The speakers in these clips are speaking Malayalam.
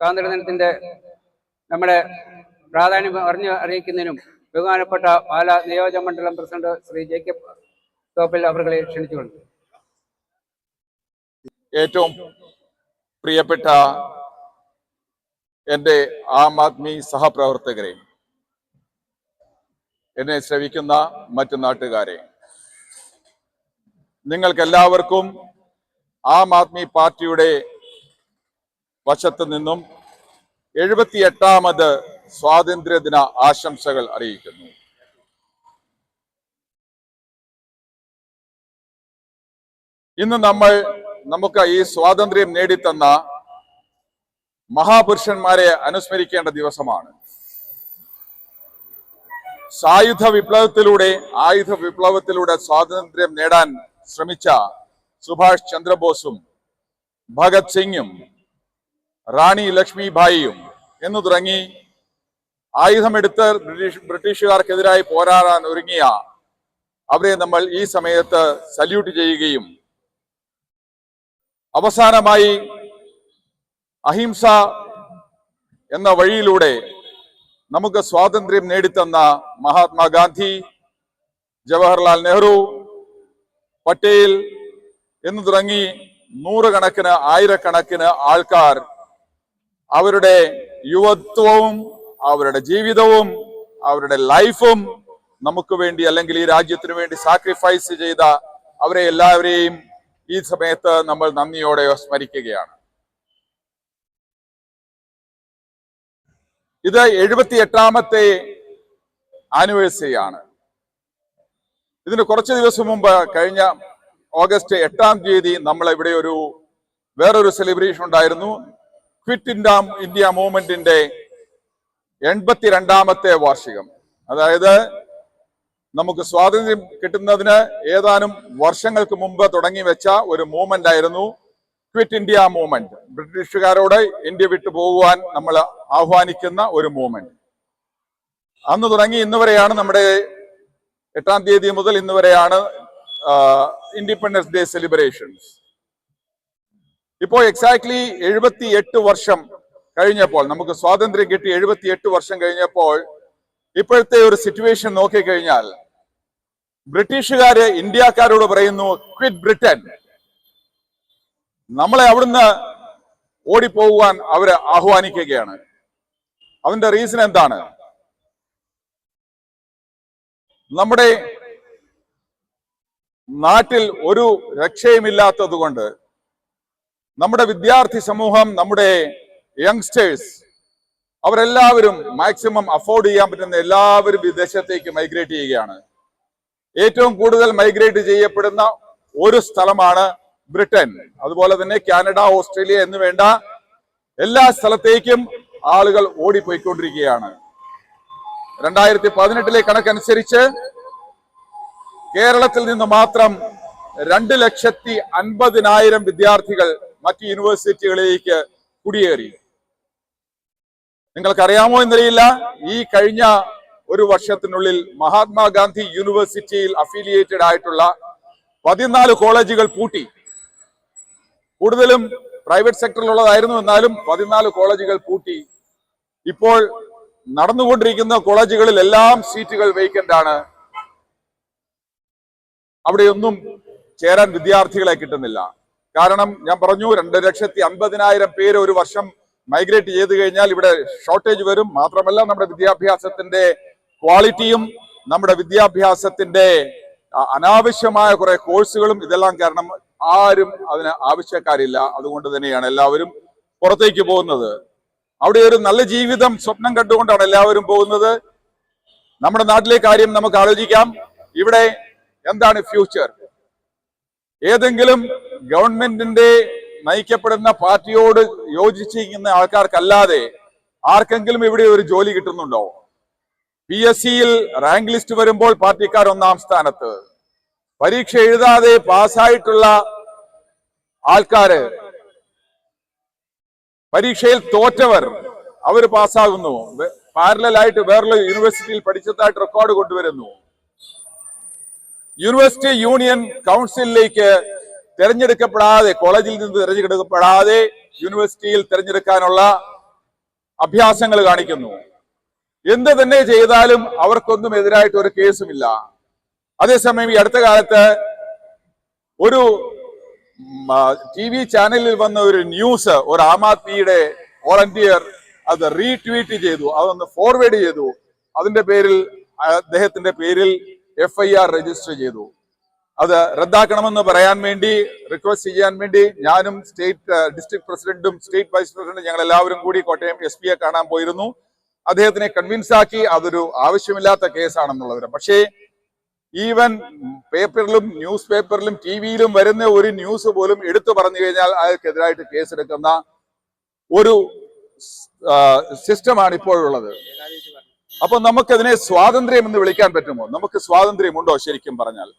സ്വാതന്ത്ര്യ ദിനത്തിന്റെ നമ്മുടെ പ്രാധാന്യം അറിഞ്ഞു അറിയിക്കുന്നതിനും ബഹുമാനപ്പെട്ട പാല നിയോജക മണ്ഡലം പ്രസിഡന്റ് ശ്രീ ജേക്കബ് തോപ്പിൽ അവർകളെ ക്ഷണിച്ചുകൊണ്ട്. ഏറ്റവും പ്രിയപ്പെട്ട എന്റെ ആം ആദ്മി സഹപ്രവർത്തകരെ എന്നെ ശ്രവിക്കുന്ന മറ്റു നാട്ടുകാരെ നിങ്ങൾക്കെല്ലാവർക്കും ആം ആദ്മി പാർട്ടിയുടെ വശത്തു നിന്നും എഴുപത്തിയെട്ടാമത് സ്വാതന്ത്ര്യദിന ആശംസകൾ അറിയിക്കുന്നു. ഇന്ന് നമ്മൾ നമുക്ക് ഈ സ്വാതന്ത്ര്യം നേടിത്തന്ന മഹാപുരുഷന്മാരെ അനുസ്മരിക്കേണ്ട ദിവസമാണ്. സായുധ വിപ്ലവത്തിലൂടെ ആയുധ വിപ്ലവത്തിലൂടെ സ്വാതന്ത്ര്യം നേടാൻ ശ്രമിച്ച സുഭാഷ് ചന്ദ്രബോസും ഭഗത് സിംഗും റാണി ലക്ഷ്മിഭായിയും എന്നു തുടങ്ങി ആയുധമെടുത്ത് ബ്രിട്ടീഷ് ബ്രിട്ടീഷുകാർക്കെതിരായി പോരാടാൻ ഒരുങ്ങിയ അവരെ നമ്മൾ ഈ സമയത്ത് സല്യൂട്ട് ചെയ്യുകയും അവസാനമായി അഹിംസ എന്ന വഴിയിലൂടെ നമുക്ക് സ്വാതന്ത്ര്യം നേടിത്തന്ന മഹാത്മാഗാന്ധി ജവഹർലാൽ നെഹ്റു പട്ടേൽ എന്ന് തുടങ്ങി നൂറുകണക്കിന് ആയിരക്കണക്കിന് ആൾക്കാർ അവരുടെ യുവത്വവും അവരുടെ ജീവിതവും അവരുടെ ലൈഫും നമുക്ക് വേണ്ടി അല്ലെങ്കിൽ ഈ രാജ്യത്തിന് വേണ്ടി സാക്രിഫൈസ് ചെയ്ത അവരെ എല്ലാവരെയും ഈ സമയത്ത് നമ്മൾ നന്ദിയോടെ സ്മരിക്കുകയാണ്. ഇത് എഴുപത്തി എട്ടാമത്തെ ആനിവേഴ്സറി ആണ്. ഇതിന് കുറച്ച് ദിവസം മുമ്പ് കഴിഞ്ഞ ഓഗസ്റ്റ് എട്ടാം തീയതി നമ്മൾ ഇവിടെ ഒരു വേറൊരു സെലിബ്രേഷൻ ഉണ്ടായിരുന്നു. ക്വിറ്റ് ഇന്ത്യ ഇന്ത്യ മൂവ്മെന്റിന്റെ എൺപത്തിരണ്ടാമത്തെ വാർഷികം. അതായത് നമുക്ക് സ്വാതന്ത്ര്യം കിട്ടുന്നതിന് ഏതാനും വർഷങ്ങൾക്ക് മുമ്പ് തുടങ്ങി വെച്ച ഒരു മൂവ്മെന്റ് ആയിരുന്നു ക്വിറ്റ് ഇന്ത്യ മൂവ്മെന്റ് ബ്രിട്ടീഷുകാരോട് ഇന്ത്യ വിട്ടു പോകുവാൻ നമ്മൾ ആഹ്വാനിക്കുന്ന ഒരു മൂവ്മെന്റ് അന്ന് തുടങ്ങി ഇന്ന് വരെയാണ് നമ്മുടെ എട്ടാം തീയതി മുതൽ ഇന്ന് വരെയാണ് ഇൻഡിപെൻഡൻസ് ഡേ സെലിബ്രേഷൻസ് ഇപ്പോൾ എക്സാക്ട്ലി എഴുപത്തി എട്ട് വർഷം കഴിഞ്ഞപ്പോൾ നമുക്ക് സ്വാതന്ത്ര്യം കിട്ടി എഴുപത്തി എട്ട് വർഷം കഴിഞ്ഞപ്പോൾ ഇപ്പോഴത്തെ ഒരു സിറ്റുവേഷൻ നോക്കിക്കഴിഞ്ഞാൽ ബ്രിട്ടീഷുകാര് ഇന്ത്യക്കാരോട് പറയുന്നു ക്വിറ്റ് ബ്രിട്ടൻ നമ്മളെ അവിടുന്ന് ഓടിപ്പോകുവാൻ അവർ ആഹ്വാനിക്കുകയാണ്. അതിന്റെ റീസൺ എന്താണ്? നമ്മുടെ നാട്ടിൽ ഒരു രക്ഷയുമില്ലാത്തത് കൊണ്ട് നമ്മുടെ വിദ്യാർത്ഥി സമൂഹം നമ്മുടെ യങ്സ്റ്റേഴ്സ് അവരെല്ലാവരും മാക്സിമം അഫോർഡ് ചെയ്യാൻ പറ്റുന്ന എല്ലാവരും വിദേശത്തേക്ക് മൈഗ്രേറ്റ് ചെയ്യുകയാണ്. ഏറ്റവും കൂടുതൽ മൈഗ്രേറ്റ് ചെയ്യപ്പെടുന്ന ഒരു സ്ഥലമാണ് ബ്രിട്ടൻ അതുപോലെ തന്നെ കാനഡ ഓസ്ട്രേലിയ എന്ന് വേണ്ട എല്ലാ സ്ഥലത്തേക്കും ആളുകൾ ഓടിപ്പോയിക്കൊണ്ടിരിക്കുകയാണ്. രണ്ടായിരത്തി പതിനെട്ടിലെ കണക്കനുസരിച്ച് കേരളത്തിൽ നിന്ന് മാത്രം രണ്ട് ലക്ഷത്തി അൻപതിനായിരം വിദ്യാർത്ഥികൾ മറ്റ് യൂണിവേഴ്സിറ്റികളിലേക്ക് കുടിയേറി. നിങ്ങൾക്കറിയാമോ എന്നറിയില്ല ഈ കഴിഞ്ഞ ഒരു വർഷത്തിനുള്ളിൽ മഹാത്മാഗാന്ധി യൂണിവേഴ്സിറ്റിയിൽ അഫിലിയേറ്റഡ് ആയിട്ടുള്ള പതിനാല് കോളേജുകൾ പൂട്ടി. കൂടുതലും പ്രൈവറ്റ് സെക്ടറിലുള്ളതായിരുന്നു എന്നാലും പതിനാല് കോളേജുകൾ പൂട്ടി. ഇപ്പോൾ നടന്നുകൊണ്ടിരിക്കുന്ന കോളേജുകളിൽ എല്ലാം സീറ്റുകൾ വേക്കന്റ് ആണ്. അവിടെയൊന്നും ചേരാൻ വിദ്യാർത്ഥികളെ കിട്ടുന്നില്ല. കാരണം ഞാൻ പറഞ്ഞു രണ്ട് ലക്ഷത്തി അൻപതിനായിരം പേര് ഒരു വർഷം മൈഗ്രേറ്റ് ചെയ്ത് കഴിഞ്ഞാൽ ഇവിടെ ഷോർട്ടേജ് വരും. മാത്രമല്ല നമ്മുടെ വിദ്യാഭ്യാസത്തിന്റെ ക്വാളിറ്റിയും നമ്മുടെ വിദ്യാഭ്യാസത്തിന്റെ അനാവശ്യമായ കുറെ കോഴ്സുകളും ഇതെല്ലാം കാരണം ആരും അതിന് ആവശ്യക്കാരില്ല. അതുകൊണ്ട് തന്നെയാണ് എല്ലാവരും പുറത്തേക്ക് പോകുന്നത്. അവിടെ ഒരു നല്ല ജീവിതം സ്വപ്നം കണ്ടുകൊണ്ടാണ് എല്ലാവരും പോകുന്നത്. നമ്മുടെ നാട്ടിലെ കാര്യം നമുക്ക് ആലോചിക്കാം. ഇവിടെ എന്താണ് ഫ്യൂച്ചർ? ഏതെങ്കിലും ഗവൺമെന്റിന്റെ നയിക്കപ്പെടുന്ന പാർട്ടിയോട് യോജിച്ചിരിക്കുന്ന ആൾക്കാർക്കല്ലാതെ ആർക്കെങ്കിലും ഇവിടെ ഒരു ജോലി കിട്ടുന്നുണ്ടോ? പി എസ് സിയിൽ റാങ്ക് ലിസ്റ്റ് വരുമ്പോൾ പാർട്ടിക്കാർ ഒന്നാം സ്ഥാനത്ത്. പരീക്ഷ എഴുതാതെ പാസ്സായിട്ടുള്ള ആൾക്കാര് പരീക്ഷയിൽ തോറ്റവർ അവർ പാസ്സാകുന്നു. പാരലായിട്ട് വേറൊരു യൂണിവേഴ്സിറ്റിയിൽ പഠിച്ചതായിട്ട് റെക്കോർഡ് കൊണ്ടുവരുന്നു. യൂണിവേഴ്സിറ്റി യൂണിയൻ കൗൺസിലിലേക്ക് തിരഞ്ഞെടുക്കപ്പെടാതെ കോളേജിൽ നിന്ന് തിരഞ്ഞെടുക്കപ്പെടാതെ യൂണിവേഴ്സിറ്റിയിൽ തിരഞ്ഞെടുക്കാനുള്ള അഭ്യാസങ്ങൾ കാണിക്കുന്നു. എന്ത് തന്നെ ചെയ്താലും അവർക്കൊന്നും എതിരായിട്ട് ഒരു കേസുമില്ല. അതേസമയം ഈ അടുത്ത കാലത്ത് ഒരു ടി വി ചാനലിൽ വന്ന ഒരു ന്യൂസ് ഒരു ആം ആദ്മിയുടെ വോളണ്ടിയർ അത് റീട്വീറ്റ് ചെയ്തു അതൊന്ന് ഫോർവേഡ് ചെയ്തു. അതിന്റെ പേരിൽ അദ്ദേഹത്തിന്റെ പേരിൽ എഫ് ഐ ആർ രജിസ്റ്റർ ചെയ്തു. അത് റദ്ദാക്കണമെന്ന് പറയാൻ വേണ്ടി റിക്വസ്റ്റ് ചെയ്യാൻ വേണ്ടി ഞാനും സ്റ്റേറ്റ് ഡിസ്ട്രിക്ട് പ്രസിഡന്റും സ്റ്റേറ്റ് വൈസ് പ്രസിഡന്റും ഞങ്ങൾ എല്ലാവരും കൂടി കോട്ടയം എസ് പിയെ കാണാൻ പോയിരുന്നു. അദ്ദേഹത്തിനെ കൺവിൻസ് ആക്കി അതൊരു ആവശ്യമില്ലാത്ത കേസാണെന്നുള്ളത് പക്ഷേ ഈവൻ പേപ്പറിലും ന്യൂസ് പേപ്പറിലും ടി വിയിലും വരുന്ന ഒരു ന്യൂസ് പോലും എടുത്തു പറഞ്ഞു കഴിഞ്ഞാൽ അയാൾക്കെതിരായിട്ട് കേസെടുക്കുന്ന ഒരു സിസ്റ്റമാണ് ഇപ്പോഴുള്ളത്. അപ്പൊ നമുക്കതിനെ സ്വാതന്ത്ര്യം എന്ന് വിളിക്കാൻ പറ്റുമോ? നമുക്ക് സ്വാതന്ത്ര്യമുണ്ടോ ശരിക്കും പറഞ്ഞാൽ?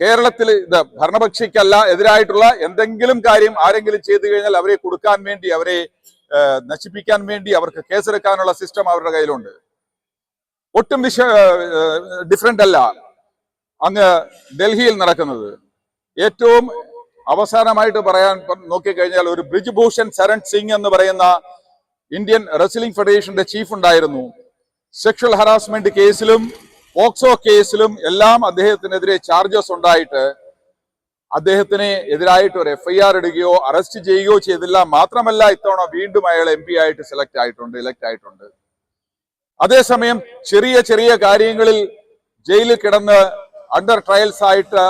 കേരളത്തിൽ ഇത് ഭരണപക്ഷിക്കല്ല എതിരായിട്ടുള്ള എന്തെങ്കിലും കാര്യം ആരെങ്കിലും ചെയ്തു കഴിഞ്ഞാൽ അവരെ കൊടുക്കാൻ വേണ്ടി അവരെ നശിപ്പിക്കാൻ വേണ്ടി അവർക്ക് കേസെടുക്കാനുള്ള സിസ്റ്റം അവരുടെ കയ്യിലുണ്ട്. ഒട്ടും വിഷ ഡിഫറെന്റ് അല്ല. അങ്ങ് ഡൽഹിയിൽ നടക്കുന്നത്. ഏറ്റവും അവസാനമായിട്ട് പറയാൻ നോക്കിക്കഴിഞ്ഞാൽ ഒരു ബ്രിജ്ഭൂഷൺ ശരൺ സിംഗ് എന്ന് പറയുന്ന ഇന്ത്യൻ റെസ്ലിംഗ് ഫെഡറേഷന്റെ ചീഫ് ഉണ്ടായിരുന്നു. സെക്ഷൽ ഹറാസ്മെന്റ് കേസിലും പോക്സോ കേസിലും എല്ലാം അദ്ദേഹത്തിനെതിരെ ചാർജസ് ഉണ്ടായിട്ട് അദ്ദേഹത്തിന് എതിരായിട്ട് ഒരു എഫ്ഐആർ ഇടുകയോ അറസ്റ്റ് ചെയ്യുകയോ ചെയ്തില്ല. മാത്രമല്ല ഇത്തവണ വീണ്ടും അയാൾ എം പി ആയിട്ട് സെലക്ട് ആയിട്ടുണ്ട് ഇലക്ട് ആയിട്ടുണ്ട്. അതേസമയം ചെറിയ ചെറിയ കാര്യങ്ങളിൽ ജയിലിൽ കിടന്ന് അണ്ടർ ട്രയൽസ് ആയിട്ട്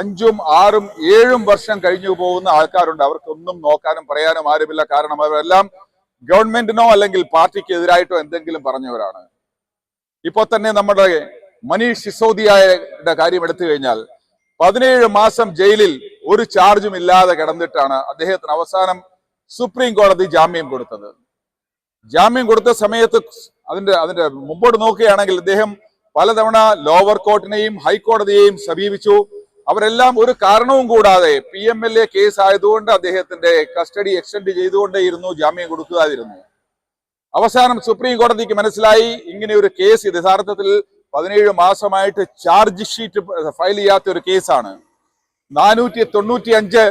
അഞ്ചും ആറും ഏഴും വർഷം കഴിഞ്ഞു പോകുന്ന ആൾക്കാരുണ്ട്. അവർക്കൊന്നും നോക്കാനും പറയാനും ആരുമില്ല. കാരണം അവരെല്ലാം ഗവൺമെന്റിനോ അല്ലെങ്കിൽ പാർട്ടിക്ക് എതിരായിട്ടോ എന്തെങ്കിലും പറഞ്ഞവരാണ്. ഇപ്പോൾ തന്നെ നമ്മുടെ മനീഷ് സിസോദിയയുടെ കാര്യം എടുത്തു കഴിഞ്ഞാൽ പതിനേഴ് മാസം ജയിലിൽ ഒരു ചാർജും ഇല്ലാതെ കിടന്നിട്ടാണ് അദ്ദേഹത്തിന് അവസാനം സുപ്രീം കോടതി ജാമ്യം കൊടുത്തത്. ജാമ്യം കൊടുത്ത സമയത്ത് അതിന്റെ അതിന്റെ മുമ്പോട്ട് നോക്കുകയാണെങ്കിൽ അദ്ദേഹം പലതവണ ലോവർ കോർട്ടിനെയും ഹൈക്കോടതിയെയും സമീപിച്ചു. അവരെല്ലാം ഒരു കാരണവും കൂടാതെ P M L A case ആയതുകൊണ്ട് അദ്ദേഹത്തിന്റെ കസ്റ്റഡി എക്സ്റ്റെൻഡ് ചെയ്തുകൊണ്ടേയിരുന്നു ജാമ്യം കൊടുക്കാതിരുന്നു അവസാനം സുപ്രീം കോടതിക്ക് മനസ്സിലായി ഇങ്ങനെ ഒരു കേസ് യഥാർത്ഥത്തിൽ പതിനേഴ് മാസമായിട്ട് ചാർജ് ഷീറ്റ് ഫയൽ ചെയ്യാത്ത ഒരു കേസാണ്. നാനൂറ്റി തൊണ്ണൂറ്റി അഞ്ച്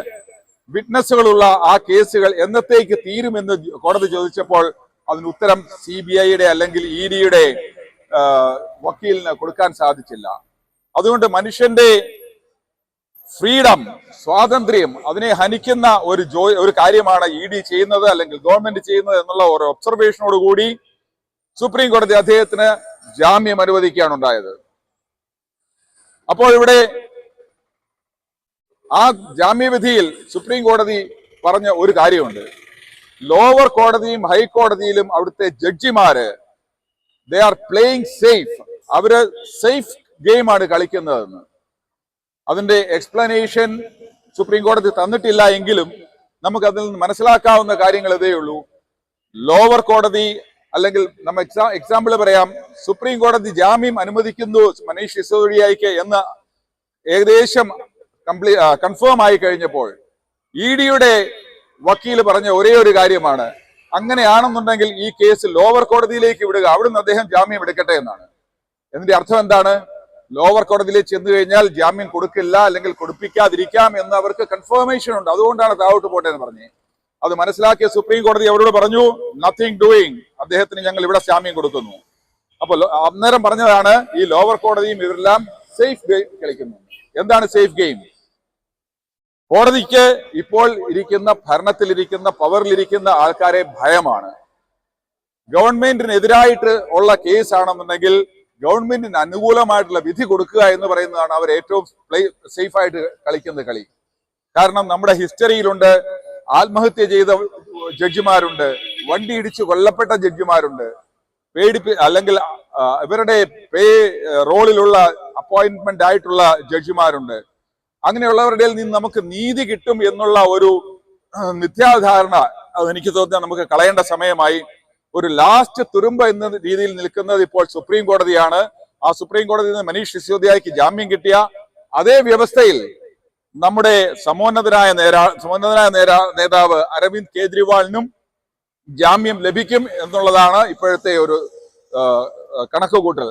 വിറ്റ്നസ്സുകളുള്ള ആ കേസുകൾ എന്നത്തേക്ക് തീരുമെന്ന് കോടതി ചോദിച്ചപ്പോൾ അതിന് ഉത്തരം സി ബി ഐയുടെ അല്ലെങ്കിൽ ഇ ഡിയുടെ വക്കീലിന് കൊടുക്കാൻ സാധിച്ചില്ല. അതുകൊണ്ട് മനുഷ്യന്റെ ഫ്രീഡം സ്വാതന്ത്ര്യം അതിനെ ഹനിക്കുന്ന ഒരു ജോ ഒരു കാര്യമാണ് ഇ ഡി ചെയ്യുന്നത് അല്ലെങ്കിൽ ഗവൺമെന്റ് ചെയ്യുന്നത് എന്നുള്ള ഒരു ഒബ്സർവേഷനോട് കൂടി സുപ്രീം കോടതി അദ്ദേഹത്തിന് ജാമ്യം അനുവദിക്കുകയാണ് ഉണ്ടായത്. അപ്പോൾ ഇവിടെ ആ ജാമ്യവിധിയിൽ സുപ്രീം കോടതി പറഞ്ഞ ഒരു കാര്യമുണ്ട്. ലോവർ കോടതിയും ഹൈക്കോടതിയിലും അവിടുത്തെ ജഡ്ജിമാര് ദേ ആർ പ്ലേയിങ് സേഫ് അവർ സേഫ് ഗെയിമാണ് കളിക്കുന്നതെന്ന്. അതിന്റെ എക്സ്പ്ലനേഷൻ സുപ്രീം കോടതി തന്നിട്ടില്ല എങ്കിലും നമുക്ക് അതിൽ നിന്ന് മനസ്സിലാക്കാവുന്ന കാര്യങ്ങൾ ഇതേ ഉള്ളൂ ലോവർ കോടതി അല്ലെങ്കിൽ നമ്മൾ എക്സാ എക്സാമ്പിൾ പറയാം. സുപ്രീം കോടതി ജാമ്യം അനുവദിക്കുന്നു മനീഷ് സിസോദിയയ്ക്ക് എന്ന് ഏകദേശം കംപ്ലീ കൺഫേം ആയി കഴിഞ്ഞപ്പോൾ ഇ ഡിയുടെ വക്കീൽ പറഞ്ഞ ഒരേ ഒരു കാര്യമാണ്. അങ്ങനെയാണെന്നുണ്ടെങ്കിൽ ഈ കേസ് ലോവർ കോടതിയിലേക്ക് വിടുക അവിടുന്ന് അദ്ദേഹം ജാമ്യം എടുക്കട്ടെ എന്നാണ്. എന്നിന്റെ അർത്ഥം എന്താണ്? ലോവർ കോടതിയിലേക്ക് ചെന്നു കഴിഞ്ഞാൽ ജാമ്യം കൊടുക്കില്ല അല്ലെങ്കിൽ കൊടുപ്പിക്കാതിരിക്കാം എന്ന് അവർക്ക് കൺഫർമേഷൻ ഉണ്ട്. അതുകൊണ്ടാണ് താവോട്ട് പോട്ടെ എന്ന് പറഞ്ഞത്. അത് മനസ്സിലാക്കിയ സുപ്രീം കോടതി അവരോട് പറഞ്ഞു നത്തിങ് ഡൂയിങ് അദ്ദേഹത്തിന് ഞങ്ങൾ ഇവിടെ ജാമ്യം കൊടുക്കുന്നു. അപ്പോൾ അന്നേരം പറഞ്ഞതാണ് ഈ ലോവർ കോടതിയും ഇവരെല്ലാം സേഫ് ഗെയിം കളിക്കുന്നു. എന്താണ് സേഫ് ഗെയിം കോടതിക്ക് ഇപ്പോൾ ഇരിക്കുന്ന ഭരണത്തിലിരിക്കുന്ന പവറിലിരിക്കുന്ന ആൾക്കാരെ ഭയമാണ്. ഗവൺമെന്റിനെതിരായിട്ട് ഉള്ള കേസ് ആണെന്നുണ്ടെങ്കിൽ ഗവൺമെന്റിന് അനുകൂലമായിട്ടുള്ള വിധി കൊടുക്കുക എന്ന് പറയുന്നതാണ് അവർ ഏറ്റവും സേഫ് ആയിട്ട് കളിക്കുന്ന കളി. കാരണം നമ്മുടെ ഹിസ്റ്ററിയിലുണ്ട് ആത്മഹത്യ ചെയ്ത ജഡ്ജിമാരുണ്ട് വണ്ടി ഇടിച്ച് കൊല്ലപ്പെട്ട ജഡ്ജിമാരുണ്ട്. പേടിപ്പി അല്ലെങ്കിൽ ഇവരുടെ പേ റോളിലുള്ള അപ്പോയിന്റ്മെന്റ് ആയിട്ടുള്ള ജഡ്ജിമാരുണ്ട്. അങ്ങനെയുള്ളവരുടെ നിന്ന് നമുക്ക് നീതി കിട്ടും എന്നുള്ള ഒരു മിഥ്യാധാരണ എനിക്ക് തോന്നുന്നത് നമുക്ക് കളയേണ്ട സമയമായി. ഒരു ലാസ്റ്റ് തുരുമ്പ എന്ന രീതിയിൽ നിൽക്കുന്നത് ഇപ്പോൾ സുപ്രീം കോടതിയാണ്. ആ സുപ്രീം കോടതിയിൽ നിന്ന് മനീഷ് സിസോദിയയ്ക്ക് ജാമ്യം കിട്ടിയ അതേ വ്യവസ്ഥയിൽ നമ്മുടെ സമോന്നതനായ നേരാ സമോന്നതനായ നേരാ നേതാവ് അരവിന്ദ് കേജ്രിവാളിനും ജാമ്യം ലഭിക്കും എന്നുള്ളതാണ് ഇപ്പോഴത്തെ ഒരു കണക്ക് കൂട്ടൽ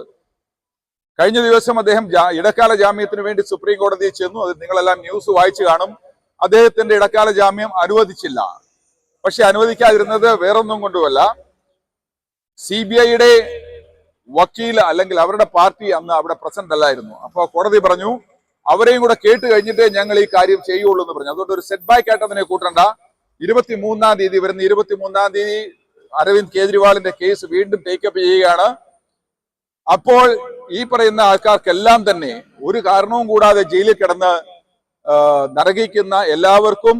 കഴിഞ്ഞ ദിവസം അദ്ദേഹം ഇടക്കാല ജാമ്യത്തിന് വേണ്ടി സുപ്രീം കോടതിയിൽ ചെന്നു. അത് നിങ്ങളെല്ലാം ന്യൂസ് വായിച്ചു കാണും. അദ്ദേഹത്തിന്റെ ഇടക്കാല ജാമ്യം അനുവദിച്ചില്ല. പക്ഷെ അനുവദിക്കാതിരുന്നത് വേറൊന്നും കൊണ്ടുമല്ല. സി ബി ഐയുടെ വക്കീൽ അല്ലെങ്കിൽ അവരുടെ പാർട്ടി അന്ന് അവിടെ പ്രസന്റ് അല്ലായിരുന്നു. അപ്പോൾ കോടതി പറഞ്ഞു അവരെയും കൂടെ കേട്ട് കഴിഞ്ഞിട്ടേ ഞങ്ങൾ ഈ കാര്യം ചെയ്യുള്ളൂ എന്ന് പറഞ്ഞു. അതുകൊണ്ട് ഒരു സെറ്റ് ബാക്ക് ആയിട്ട് അതിനെ കൂട്ടണ്ട. ഇരുപത്തി മൂന്നാം തീയതി വരുന്ന ഇരുപത്തി മൂന്നാം തീയതി അരവിന്ദ് കേജ്രിവാളിന്റെ കേസ് വീണ്ടും ടേക്കപ്പ് ചെയ്യുകയാണ്. അപ്പോൾ ഈ പറയുന്ന ആൾക്കാർക്കെല്ലാം തന്നെ ഒരു കാരണവും കൂടാതെ ജയിലിൽ കിടന്ന് നരകിക്കുന്ന എല്ലാവർക്കും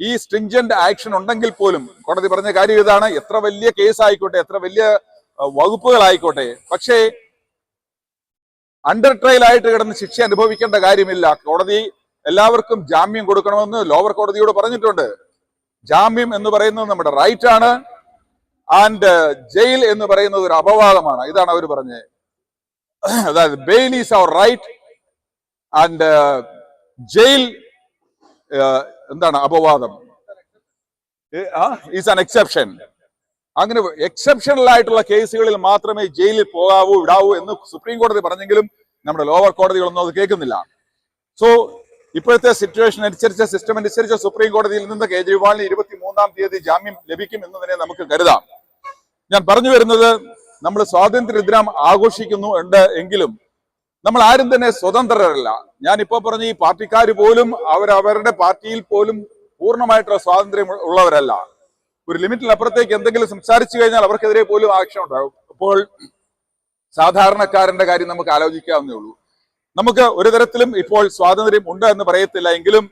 ഈ സ്ട്രിഞ്ചന്റ് ആക്ഷൻ ഉണ്ടെങ്കിൽ പോലും കോടതി പറഞ്ഞ കാര്യം ഇതാണ് എത്ര വലിയ കേസ് ആയിക്കോട്ടെ എത്ര വലിയ വകുപ്പുകളായിക്കോട്ടെ. പക്ഷേ അണ്ടർ ട്രയൽ ആയിട്ട് കിടന്ന് ശിക്ഷ അനുഭവിക്കേണ്ട കാര്യമില്ല. കോടതി എല്ലാവർക്കും ജാമ്യം കൊടുക്കണമെന്ന് ലോവർ കോടതിയോട് പറഞ്ഞിട്ടുണ്ട്. ജാമ്യം എന്ന് പറയുന്നത് നമ്മുടെ റൈറ്റ് ആണ്. ആൻഡ് ജയിൽ എന്ന് പറയുന്നത് ഒരു അപവാദമാണ്. ഇതാണ് അവർ പറഞ്ഞത്. അതായത് bail is our right and jail എന്താണ് അപവാദം? ഈസ് ആൻ എക്സെപ്ഷൻ അങ്ങനെ എക്സെപ്ഷണൽ ആയിട്ടുള്ള കേസുകളിൽ മാത്രമേ ജയിലിൽ പോകാവൂ വിടാവൂ എന്ന് സുപ്രീം കോടതി പറഞ്ഞെങ്കിലും നമ്മുടെ ലോവർ കോടതികളൊന്നും അത് കേൾക്കുന്നില്ല. സോ ഇപ്പോഴത്തെ സിറ്റുവേഷൻ അനുസരിച്ച് സിസ്റ്റം അനുസരിച്ച് സുപ്രീം കോടതിയിൽ നിന്ന് കേജ്രിവാളിന് ഇരുപത്തി മൂന്നാം തീയതി ജാമ്യം ലഭിക്കും എന്ന് തന്നെ നമുക്ക് കരുതാം. ഞാൻ പറഞ്ഞു വരുന്നത് നമ്മൾ സ്വാതന്ത്ര്യ ദിനം ആഘോഷിക്കുന്നു ഉണ്ട് എങ്കിലും നമ്മൾ ആരും തന്നെ സ്വതന്ത്രരല്ല. ഞാൻ ഇപ്പോൾ പറഞ്ഞ ഈ പാർട്ടിക്കാർ പോലും അവരവരുടെ പാർട്ടിയിൽ പോലും പൂർണമായിട്ടുള്ള സ്വാതന്ത്ര്യം ഉള്ളവരല്ല. ഒരു ലിമിറ്റിനപ്പുറത്തേക്ക് എന്തെങ്കിലും സംസാരിച്ചു കഴിഞ്ഞാൽ അവർക്കെതിരെ പോലും ആക്ഷൻ ഉണ്ടാകും അപ്പോൾ സാധാരണക്കാരന്റെ കാര്യം നമുക്ക് ആലോചിക്കാവുന്നേ ഉള്ളൂ. നമുക്ക് ഒരു തരത്തിലും ഇപ്പോൾ സ്വാതന്ത്ര്യം ഉണ്ട് എന്ന് പറയത്തില്ല എങ്കിലും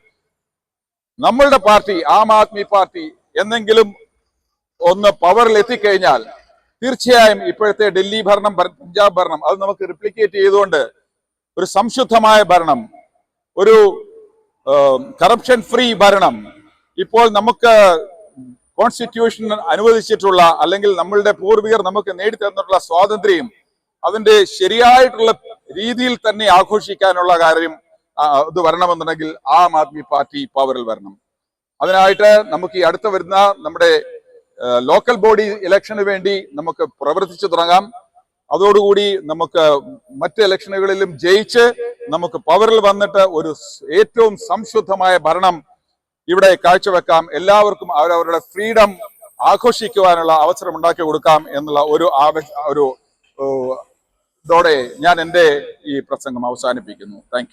നമ്മളുടെ പാർട്ടി ആം ആദ്മി പാർട്ടി എന്നെങ്കിലും ഒന്ന് പവറിൽ എത്തിക്കഴിഞ്ഞാൽ തീർച്ചയായും ഇപ്പോഴത്തെ ഡൽഹി ഭരണം പഞ്ചാബ് ഭരണം അത് നമുക്ക് റിപ്ലിക്കേറ്റ് ചെയ്തുകൊണ്ട് ഒരു സംശുദ്ധമായ ഭരണം ഒരു കറപ്ഷൻ ഫ്രീ ഭരണം ഇപ്പോൾ നമുക്ക് കോൺസ്റ്റിറ്റ്യൂഷൻ അനുവദിച്ചിട്ടുള്ള അല്ലെങ്കിൽ നമ്മളുടെ പൂർവികർ നമുക്ക് നേടിത്തന്നിട്ടുള്ള സ്വാതന്ത്ര്യം അതിന്റെ ശരിയായിട്ടുള്ള രീതിയിൽ തന്നെ ആഘോഷിക്കാനുള്ള കാര്യം ഇത് വരണമെന്നുണ്ടെങ്കിൽ ആം ആദ്മി പാർട്ടി പവറിൽ വരണം. അതിനായിട്ട് നമുക്ക് ഈ അടുത്ത വരുന്ന നമ്മുടെ ലോക്കൽ ബോഡി ഇലക്ഷന് വേണ്ടി നമുക്ക് പ്രവർത്തിച്ചു തുടങ്ങാം. അതോടുകൂടി നമുക്ക് മറ്റ് ഇലക്ഷനുകളിലും ജയിച്ച് നമുക്ക് പവറിൽ വന്നിട്ട് ഒരു ഏറ്റവും സംശുദ്ധമായ ഭരണം ഇവിടെ കാഴ്ചവെക്കാം. എല്ലാവർക്കും അവരവരുടെ ഫ്രീഡം ആഘോഷിക്കുവാനുള്ള അവസരം ഉണ്ടാക്കി കൊടുക്കാം എന്നുള്ള ഒരു ആവ ഒരു ഇതോടെ ഞാൻ എന്റെ ഈ പ്രസംഗം അവസാനിപ്പിക്കുന്നു. താങ്ക്